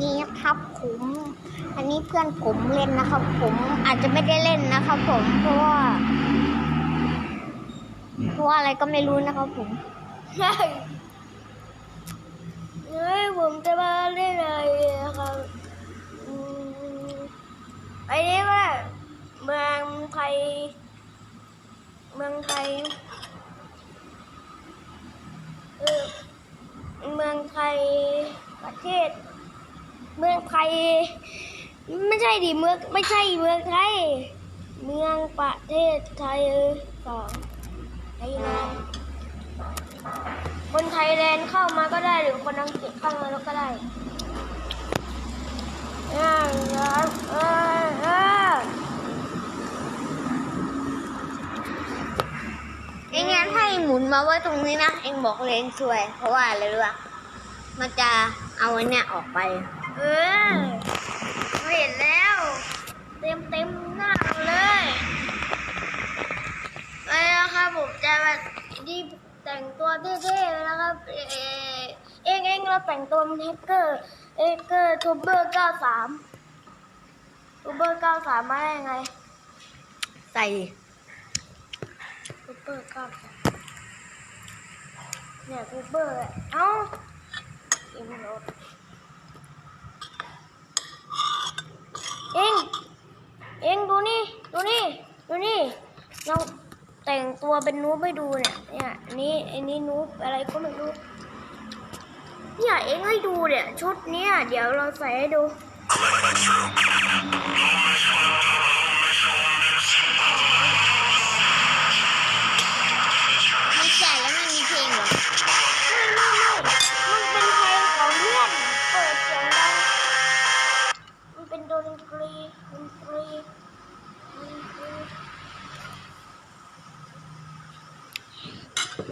นี่ครับผมอันนี้เพื่อนผมเล่นนะครับ ผมอาจจะไม่ได้เล่นนะครับผมเพราะว่าเพราะอะไรก็ไม่รู้นะครับผมเฮ้ยผมจะมาเล่นอะไรครับอืมไอ้นี่ว่าเมืองไทย เมืองไทยเออเมืองไทยประเทศ เมืองไทยไม่ใช่ดิเมืองไม่ใช่เมืองไทย เมืองประเทศไทยเออสองไทยแลนด์คนไทยแลนด์เข้ามาก็ได้หรือคนอังกฤษเข้ามาแล้วก็ได้อ่าเออเออเองงั้นให้หมุนมาไว้ตรงนี้นะ เองบอกเลยเองสวย เพราะว่าอะไรรู้ป่ะมันจะเอาอันเนี้ยออกไป เออเห็นแล้ว เต็มเต็มหน้าเราเลยไปแล้วครับผมจะมาดีแต่งตัวเท่ๆนะครับ เอ่อเองเองเราแต่งตัวเป็นแฮกเกอร์เฮกเกอร์ทูเบอร์93ทูเบอร์93มาได้ยังไง ใส่ทูเบอร์93เนี่ยทูเบอร์อะเอ้าเองไม่ เองเองดูนี่ ดูนี่ ดูนี่เราแต่งตัวเป็นนูบให้ดูเนี่ย เนี่ยนี่ไอ้นี่นูบอะไรก็ไม่รู้ เนี่ยเองให้ดูเนี่ยชุดเนี้ยเดี๋ยวเราใส่ให้ดู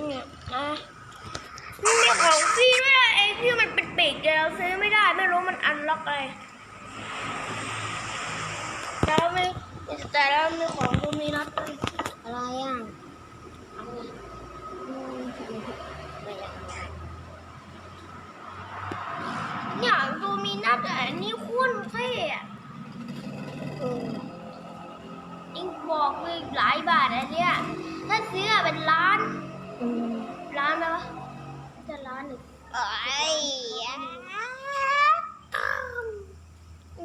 เนี่ยนะมันมีของฟรีด้วยนะไอ้ที่มันเป็นปีกเดียวซื้อไม่ได้ไม่รู้มันอันล็อกอะไรแต่เราไม่แต่เรามีของดูมีนัดด้วยอะไรอะเนี่ยดูมีนัดอะอันนี้คุ้นเท่อะเอออิงบอกเลยหลายบาทอันเนี้ยถ้าซื้ออะเป็นล้าน อืมล้านไหมวะจะล้านหนึ่งเอ้ย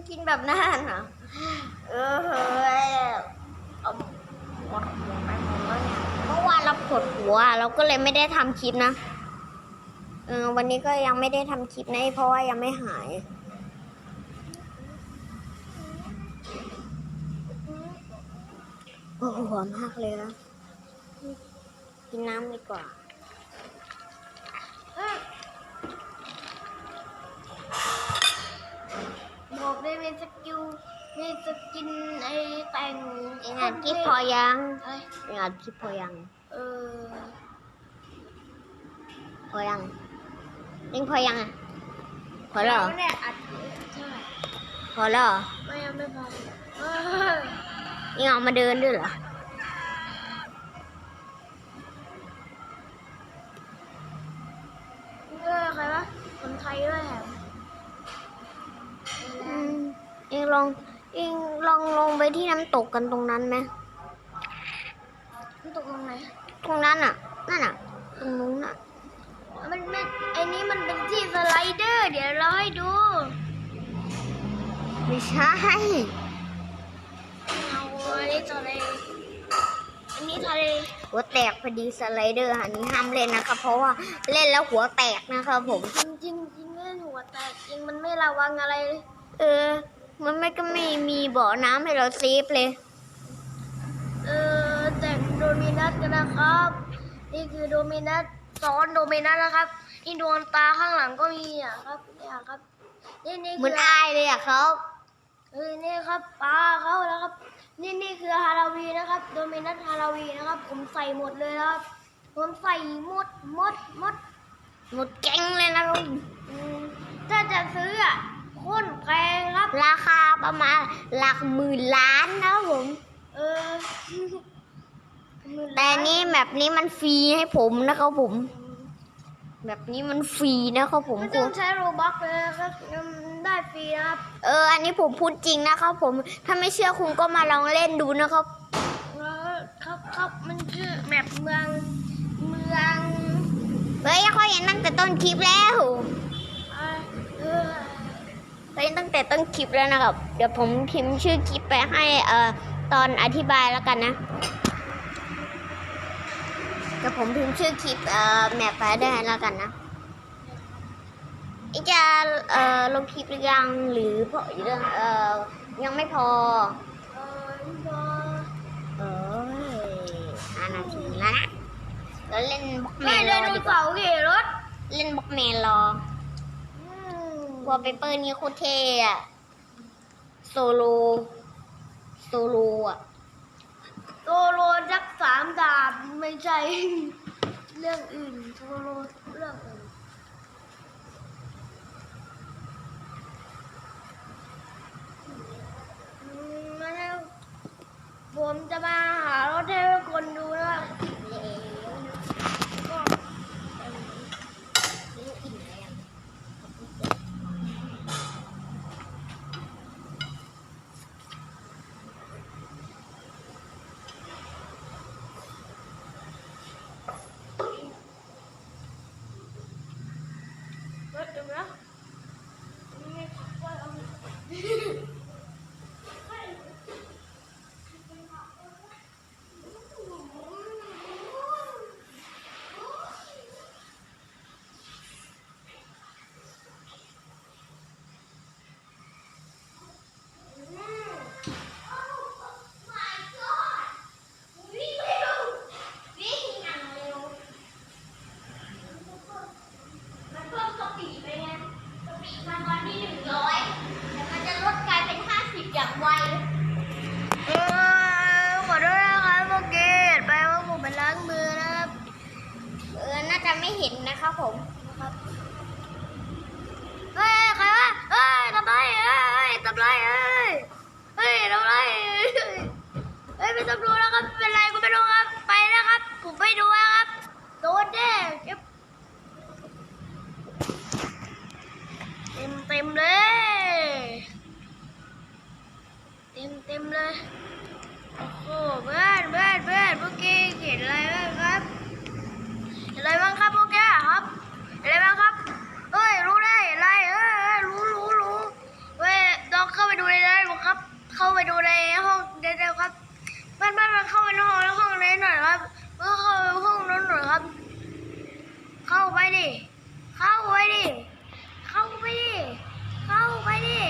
กินแบบนั้นเหรอเออเฮ้ยเอาปวดหัวไปหมดแล้วเนี่ยเมื่อวานเราปวดหัว เราก็เลยไม่ได้ทำคลิปนะเออวันนี้ก็ยังไม่ได้ทำคลิปนะเพราะว่ายังไม่หายปวดหัวมากเลยนะ กินน้ำดีกว่าอะบอกได้เป็นสกิลมีสกินไอ้แต่งเองอ่านคลิปพอยังเอ้ยเองอ่านคลิปพอยัง เออ พอยังเองพอยังอะพอแล้วเหรอเนี่ยอัดใช่พอแล้วเหรอไม่ยังไม่พอเออเองเอามาเดินด้วยเหรอเอ ด้วยแถมอืมเองลองเองลองลงไปที่น้ำตกกันตรงนั้นไหมมันตกลงไหนตรงนั้นอะนั่นอะ ตรงนู้นอะมันไม่ไอ้นี้มันเป็นที่สไลเดอร์ เดี๋ยวเราให้ดูไม่ใช่เอาอันนี้ทะเลอันนี้ทะเล หัวแตกพอดีสไลเดอร์อันนี้ห้ามเล่นนะครับ เพราะว่าเล่นแล้วหัวแตกนะครับผม จริงจริงจริงเล่นหัวแตกจริงมันไม่ระวังอะไรเลยเออ มันไม่ก็ไม่มีบ่อน้ำให้เราเซฟเลย เออแต่งโดมินัสกันนะครับ นี่คือโดมินัสซ้อนโดมินัสนะครับนี่ดวงตาข้างหลังก็มีอะครับเนี่ยครับนี่นี่เหมืคืออนอายเลยอะเขา เออนี่ครับปลาเขาแล้วครับ นี่นี่คือฮาราวีนะครับโดมินัสฮาราวีนะครับ ผมใส่หมดเลยนะครับผมใส่หมดหมดหมดหมดแก๊งเลยนะลุงอืมถ้าจะซื้ออะโคนแพงครับ ราคาประมาณหลักหมื่นล้านนะครับผมเออแต่นี่แบบนี้มันฟรีให้ผมนะครับผม แบบนี้มันฟรีนะครับผมไม่ต้องใช้โรบัคเลยนะครับอืม ได้ฟรีรีนะครับ เออ อันนี้ผมพูดจริงนะครับ ผม ถ้าไม่เชื่อคุณก็มาลองเล่นดูนะครับแล้วครับครับมันคือแมปเมือง เมืองเฮ้ยเขาเห็นตั้งแต่ต้นคลิปแล้วอ่าเออเฮ้ยตั้งแต่ต้นคลิปแล้วนะครับ เดี๋ยวผมพิมพ์ชื่อคลิปไปให้เอ่อตอนอธิบายแล้วกันนะ เดี๋ยวผมพิมพ์ชื่อคลิปเอ่อแมปไปได้แล้วกันนะ อีกจะเอ่อลงคลิปหรือยังหรือพอเรื่องเอ่อยังไม่พอเออพอเอ้ยห้านาทีแล้วนะแล้วเล่นบล็อกแมไม่นรอโนดีกเสาว่าร์ขี่รถเล่นบล็อกแมนรอวอลเปเปอร์นี่โคตรเท่อะโซโล โซโลอะโซโลจักสามดาบไม่ใช่ เรื่องอื่น โซโลเรื่องอื่นอืมมาแล้ว ผมจะมาหารถให้ทุกคนดูนะครับก็ รถเดี๋ยวนะไม่ขับว่าเอา มันเพิ่มสปีดไปไงสปีดมันตอนที่หนึ่งร้อยแต่มันจะลดกลายเป็นห้าสิบอย่างไว เออขอโทษนะครับเมื่อกี้เห็นไปว่าผมไปล้างมือนะครับ เออ น่าจะไม่เห็นนะครับผมเฮ้ยใครวะเฮ้ยทำไรเฮ้ยทำไรเฮ้ยเฮ้ยทำไรเฮ้ยเป็นตำรวจแล้วครับเป็นไรก็ไม่รู้ครับไปนะครับ ผมไปดูนะครับโดนแน่เก็บเต็มเต็มเลย เต็มเต็มเลย โอ้โหเพื่อนเพื่อนเพื่อนเมื่อกี้เห็นอะไรบ้างครับ เห็นอะไรบ้างครับเมื่อกี้ครับเห็นอะไรบ้างครับ เฮ้ยรู้ได้เห็นอะไรเอ้ยเอ้ยรู้รู้รู้เว้ยลองเข้าไปดูในนั้นดูครับ เข้าไปดูในห้องเดี๋ยวๆครับบ้านบ้านมันเข้าไปในห้องแล้วห้องนี้หน่อยครับเมื่อเข้าไปห้องนั้นหน่อยครับ เข้าไปดิ เข้าไปดิ เข้าไปดิ เข้าไปดิ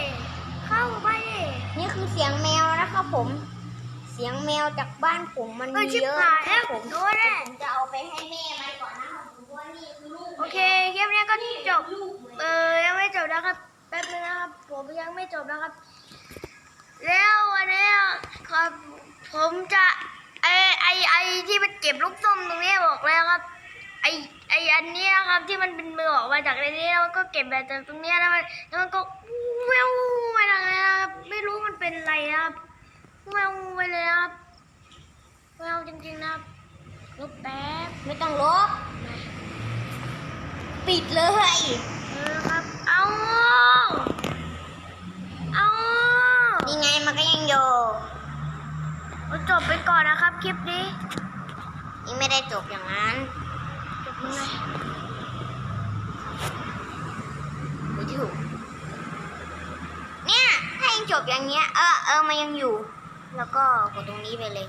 เข้าไปดิ นี่คือเสียงแมวนะครับ ผม เสียงแมวจากบ้านผมมันเฮ้ยมีชิบเยอะหายนะคแล้รัวบผมโดนแน่ผมจะเอาไปให้แม่มันก่อนนะครับผมว่านี่คือลูกโอเคคลิปนี้ก็จบเออยังไม่จบนะครับแป๊บนึงนะครับ ผมยังไม่จบนะครับ แล้ววันนี้ครับผมจะไอไอไอที่มันเก็บลูกส้มตรงนี้บอกแล้วครับ ไอไออันนี้นะครับที่มันเป็นมือออกมาจากในนี้แล้วมันก็เก็บแบบจากตรงเนี้ยแล้วมันแล้วมันก็แววไปทางไหนนะครับไม่รู้มันเป็นอะไรนะครับ แววไปเลยนะครับแววจริงๆนะครับลบแป๊บไม่ต้องลบปิดเลยเออครับเอาเอานี่ไงมันก็ยังอยู่เอาจบไปก่อนนะครับคลิปนี้นี่ไม่ได้จบอย่างนั้นจบยังไงไม่ถูกเนี่ยถ้ายังจบอย่างเงี้ยเออเออมันยังอยู่ แล้วก็กดตรงนี้ไปเลย